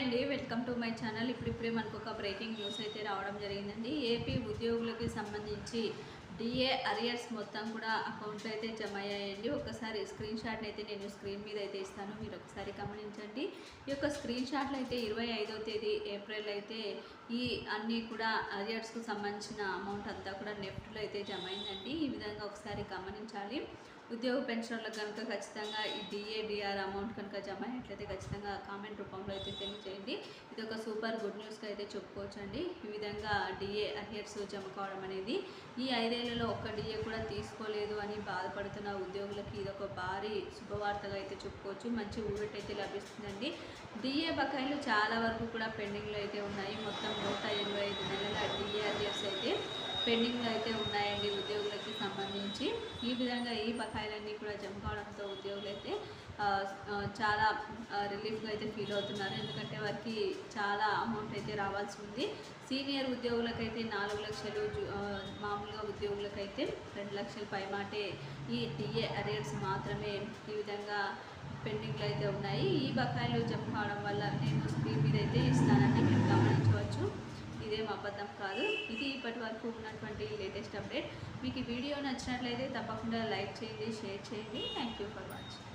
అండి. Welcome to my channel. ఇప్పుడిప్పుడే మనకు ఒక బ్రేకింగ్ న్యూస్ అయితే రావడం జరిగిందండి. ఏపీ ఉద్యోగులకి సంబంధించి డిఏ అరియర్స్ మొత్తం కూడా అకౌంట్లో అయితే జమ అయ్యాయండి. ఒకసారి స్క్రీన్ షాట్ని అయితే నేను స్క్రీన్ మీద అయితే ఇస్తాను. మీరు ఒకసారి గమనించండి. ఈ యొక్క స్క్రీన్ షాట్లు అయితే ఇరవై ఐదో తేదీ ఏప్రిల్ అయితే ఈ అన్నీ కూడా అరియర్స్కు సంబంధించిన అమౌంట్ అంతా కూడా నెఫ్ట్లో అయితే జమ అయిందండి. ఈ విధంగా ఒకసారి గమనించాలి. ఉద్యోగ పెన్షన్లకు కనుక ఖచ్చితంగా ఈ డిఏ డిఆర్ అమౌంట్ కనుక జమ అయినట్లయితే ఖచ్చితంగా కామెంట్ రూపంలో అయితే ఒక సూపర్ గుడ్ న్యూస్గా అయితే చెప్పుకోవచ్చండి. ఈ విధంగా డిఏ అరియర్స్ జమ కావడం అనేది ఈ ఐదేళ్ళలో ఒక్క డిఏ కూడా తీసుకోలేదు అని బాధపడుతున్న ఉద్యోగులకి ఇది ఒక భారీ శుభవార్తగా అయితే చెప్పుకోవచ్చు. మంచి ఊరట అయితే లభిస్తుందండి. డిఏ బకాయిలు చాలా వరకు కూడా పెండింగ్లో అయితే ఉన్నాయి. మొత్తం నూట ఎనభై ఐదు నెలల డిఏ అరియర్స్ అయితే పెండింగ్లో అయితే ఉన్నాయండి ఉద్యోగులకి సంబంధించి. ఈ విధంగా ఈ బకాయిలన్నీ కూడా జమ కావడంతో ఉద్యోగులు అయితే చాలా రిలీఫ్గా అయితే ఫీల్ అవుతున్నారు. ఎందుకంటే వారికి చాలా అమౌంట్ అయితే రావాల్సి ఉంది. సీనియర్ ఉద్యోగులకైతే నాలుగు లక్షలు మామూలుగా ఉద్యోగులకైతే రెండు లక్షల పైమాటే ఈ టీఏ అరియర్స్ మాత్రమే ఈ విధంగా పెండింగ్లు అయితే ఉన్నాయి. ఈ బకాయిలు జమ కావడం వల్ల నేను స్క్రీన్ మీద అయితే ఇస్తానని మీరు గమనించవచ్చు. ఇదేం అబద్ధం కాదు. ఇది ఇప్పటి వరకు ఉన్నటువంటి లేటెస్ట్ అప్డేట్ మీకు ఈ వీడియో నచ్చినట్లయితే తప్పకుండా లైక్ చేయండి షేర్ చేయండి. Thank you for watching